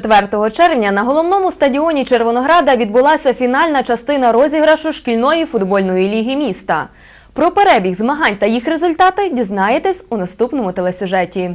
4 червня на головному стадіоні Червонограда відбулася фінальна частина розіграшу шкільної футбольної ліги міста. Про перебіг змагань та їх результати дізнаєтесь у наступному телесюжеті.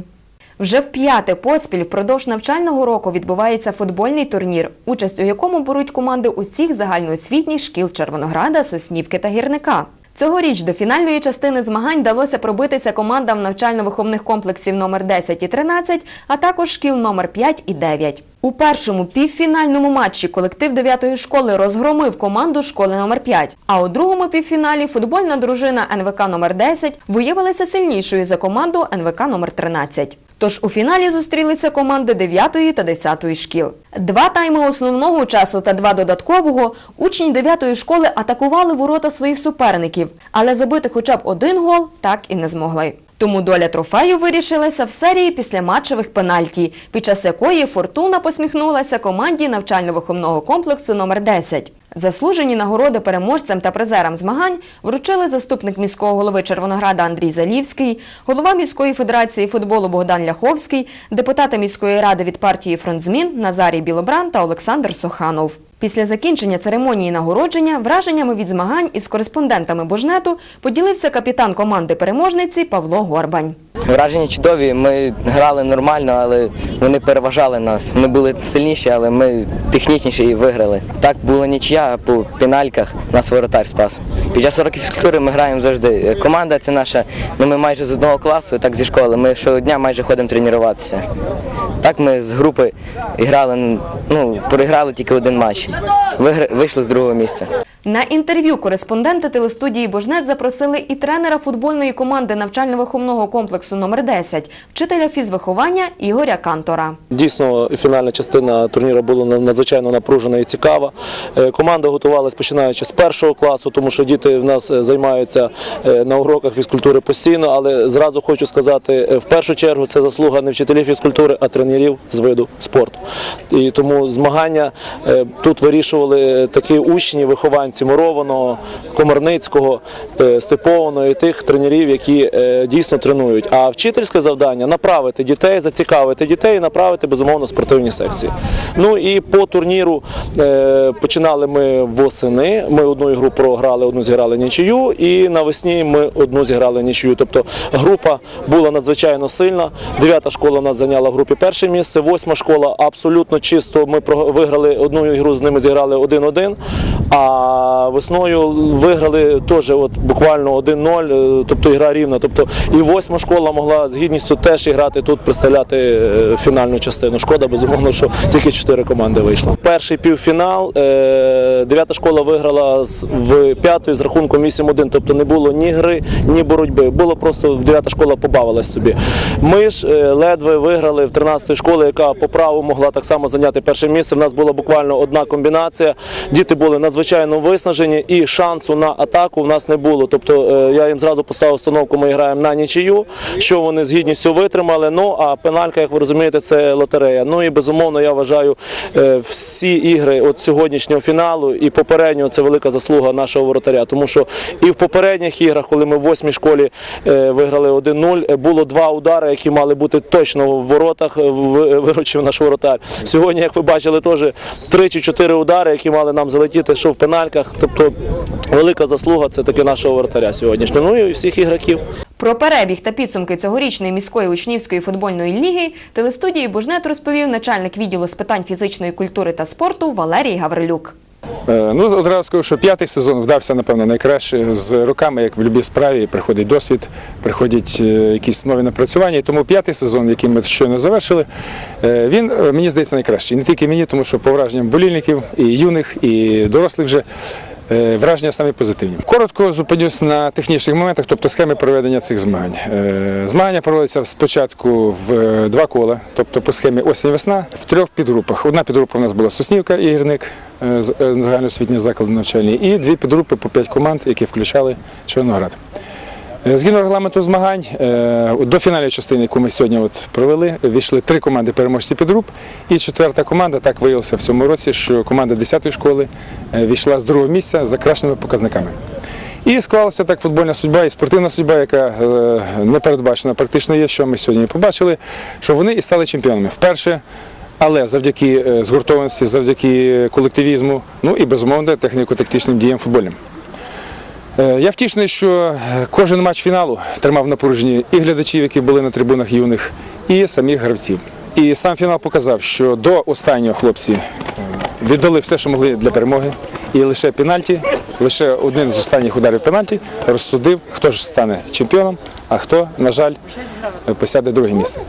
Вже в п'яте поспіль впродовж навчального року відбувається футбольний турнір, участь у якому беруть команди усіх загальноосвітніх шкіл Червонограда, Соснівки та Гірника. Цьогоріч до фінальної частини змагань вдалося пробитися командам навчально-виховних комплексів номер 10 і 13, а також шкіл номер 5 і 9. У першому півфінальному матчі колектив 9-ї школи розгромив команду школи номер 5, а у другому півфіналі футбольна дружина НВК номер 10 виявилася сильнішою за команду НВК номер 13. Тож у фіналі зустрілися команди 9 та 10 шкіл. Два тайми основного часу та два додаткового учні 9 школи атакували ворота своїх суперників, але забити хоча б один гол так і не змогли. Тому доля трофею вирішилася в серії післяматчевих пенальті, під час якої Фортуна посміхнулася команді навчально-виховного комплексу номер 10. Заслужені нагороди переможцям та призерам змагань вручили заступник міського голови Червонограда Андрій Залівський, голова міської федерації футболу Богдан Ляховський, депутати міської ради від партії «Фронт змін» Назарій Білобран та Олександр Соханов. Після закінчення церемонії нагородження враженнями від змагань із кореспондентами Божнету поділився капітан команди переможниці Павло Горбань. Враження чудові. Ми грали нормально, але вони переважали нас. Вони були сильніші, але ми технічніші і виграли. Так була нічия по пенальках. Нас воротар спас. Під час уроків фізкультури ми граємо завжди. Команда це наша. Ну ми майже з одного класу, так зі школи. Ми щодня майже ходимо тренуватися. Так ми з групи грали, ну програли тільки один матч. Вийшли з другого місця. На інтерв'ю кореспонденти телестудії Божнет запросили і тренера футбольної команди навчально-виховного комплексу номер 10 вчителя фізвиховання Ігоря Кантора. Дійсно, фінальна частина турніру була надзвичайно напружена і цікава. Е, Команда готувалась починаючи з першого класу, тому що діти в нас е, займаються е, на уроках фізкультури постійно. Але зразу хочу сказати, в першу чергу це заслуга не вчителів фізкультури, а тренерів з виду спорту. І тому змагання тут вирішували такі учні, вихованці Мурованого, Комарницького, е, Степованого і тих тренерів, які е, дійсно тренують. А вчительське завдання направити дітей, зацікавити дітей і направити безумовно спортивні секції. Ну і по турніру е, починали ми восени. Ми одну ігру програли, одну зіграли нічию, і навесні ми одну зіграли нічию. Тобто група була надзвичайно сильна. Дев'ята школа нас зайняла в групі перше місце. Восьма школа абсолютно чисто. Ми виграли одну ігру, з ними зіграли 1-1. А весною виграли теж от буквально 1-0, е, тобто ігра рівна. Тобто і восьма школа могла з гідністю теж іграти тут, представляти е, фінальну частину. Шкода, безумовно, що тільки чотири команди вийшло. Перший півфінал е, дев'ята школа виграла в п'ятої з рахунком 8-1, тобто не було ні гри, ні боротьби. Було просто дев'ята школа побавилась собі. Ми ж ледве виграли в 13-ї школи, яка по праву могла так само зайняти перше місце. В нас була буквально одна комбінація. Діти були надзвичайно виснажені і шансу на атаку в нас не було. Тобто е, я їм зразу поставив установку, ми граємо на нічию, що вони з гідністю витримали. Ну а пеналька, як ви розумієте, це лотерея. Ну і безумовно, я вважаю, е, всі ігри от сьогоднішнього фіналу і попереднього це велика заслуга нашого воротаря. Тому що і в попередніх іграх, коли ми в восьмій школі е, виграли 1-0, е, було два удари, які мали бути точно в воротах. Виручив наш воротар. Сьогодні, як ви бачили, теж три чи чотири удари, які мали нам залетіти, що в пенальках. Тобто велика заслуга це таки нашого воротаря сьогоднішнього. Ну і всіх ігроків. Про перебіг та підсумки цьогорічної міської учнівської футбольної ліги телестудії Божнет розповів начальник відділу з питань фізичної культури та спорту Валерій Гаврилюк. Е, Ну, одразу скажу, що п'ятий сезон вдався, напевно, найкраще. З роками, як в будь-якій справі, приходить досвід, приходять е, якісь нові напрацювання. І тому п'ятий сезон, який ми щойно завершили, е, він, мені здається, найкращий. Не тільки мені, тому що по враженням болільників, і юних, і дорослих вже. Е, Враження самі позитивні. Коротко зупинюсь на технічних моментах, тобто схеми проведення цих змагань. Е, Змагання проводяться спочатку в е, два кола, тобто по схемі осінь-весна, в трьох підгрупах. Одна підгрупа у нас була Соснівка і Гірник, е, з- навчальний, і дві підгрупи по п'ять команд, які включали Чорноград. Е, Згідно регламенту змагань, е, до фінальної частини, яку ми сьогодні от провели, війшли три команди переможці підгруп. І четверта команда, так виявилося в цьому році, що команда 10-ї школи е, війшла з другого місця за кращими показниками. І склалася так футбольна судьба і спортивна судьба, яка не передбачена практично є, що ми сьогодні побачили, що вони і стали чемпіонами. Вперше Але завдяки згуртованості, завдяки колективізму, ну і безумовно техніко-тактичним діям футбольним. Е, Я втішений, що е, кожен матч фіналу тримав напружені і глядачів, які були на трибунах юних, і самих гравців. І сам фінал показав, що до останнього хлопці е, віддали все, що могли для перемоги. І лише пенальті, лише один з останніх ударів пенальті розсудив, хто ж стане чемпіоном, а хто, на жаль, посяде друге місце.